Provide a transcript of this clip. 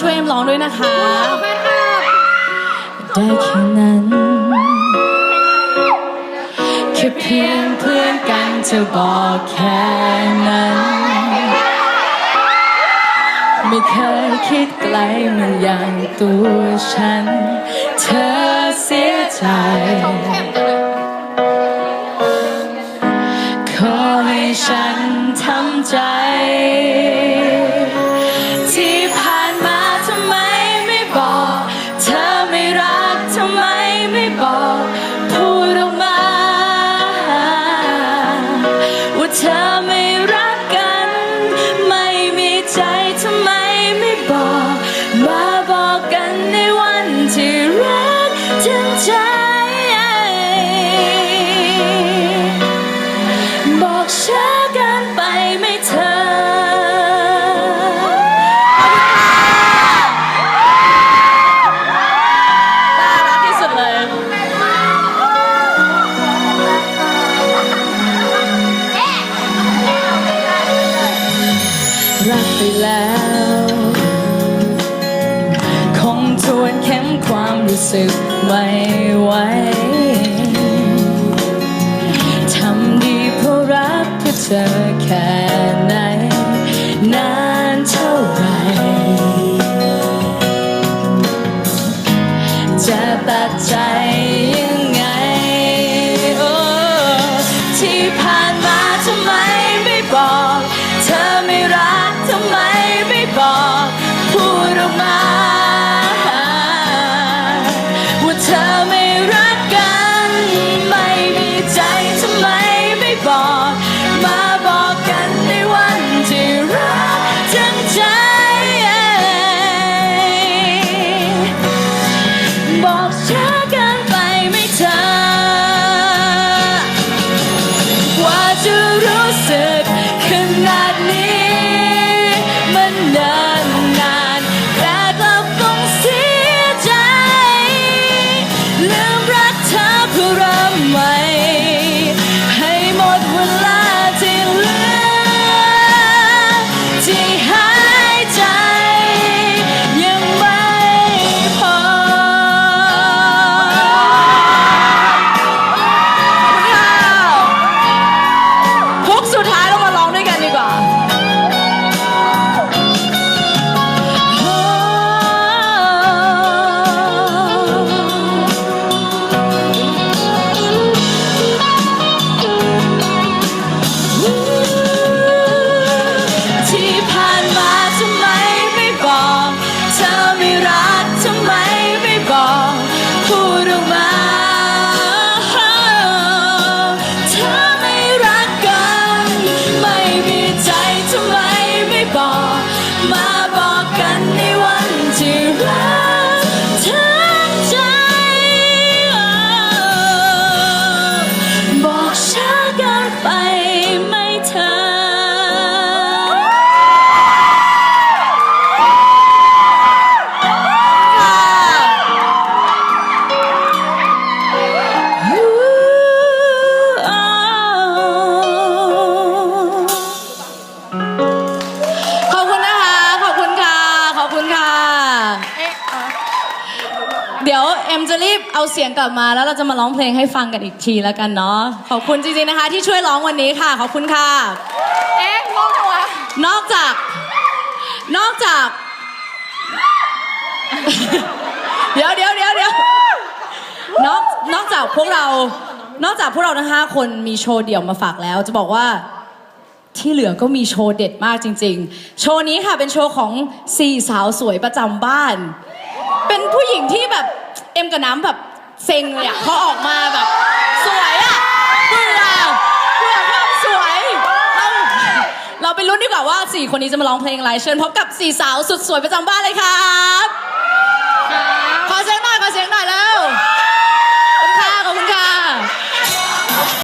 ช่วยเอ็มร้องด้วยนะคะ ได้แค่นั้น แค่เพียงเพื่อนกันเธอบอกแค่นั้น ไม่เคยคิดไกลเหมือนอย่างตัวฉัน เธอเสียใจขอให้ฉันทำใจ สึกไม่ไหวทำดีเพราะรักเพื่อเธอแค่ไหน นานเท่าไหรจะตัดใจ เดี๋ยวเอ็มจะรีบเอาเสียงกลับมาแล้วเราจะมาร้องเพลงให้ฟังกันอีกทีแล้วกันเนาะขอบคุณจริงๆนะคะ ที่ช่วยร้องวันนี้ค่ะ ขอบคุณค่ะ เอ๊ะงงวะนอกจาก นอกจาก เดี๋ยวเดี๋ยวเดี๋ยวเดี๋ยวนอกนอกจากพวกเรา นอกจากพวกเราทั้งห้าคนมีโชว์เดี่ยวมาฝากแล้ว จะบอกว่าที่เหลือก็มีโชว์เด็ดมากจริง ๆ โชว์นี้ค่ะเป็นโชว์ของสี่สาวสวยประจำบ้าน เป็นผู้หญิงที่แบบ เอ็มกับน้ำแบบเซ็งเลยอะเขาออกมาแบบ สวยอะเบื่อเบื่อความสวยเราเราไปลุ้นดีกว่าว่าสี่คนนี้จะมาร้องเพลงอะไรเชิญพบกับสี่สาวสุดสวยประจำบ้านเลยครับ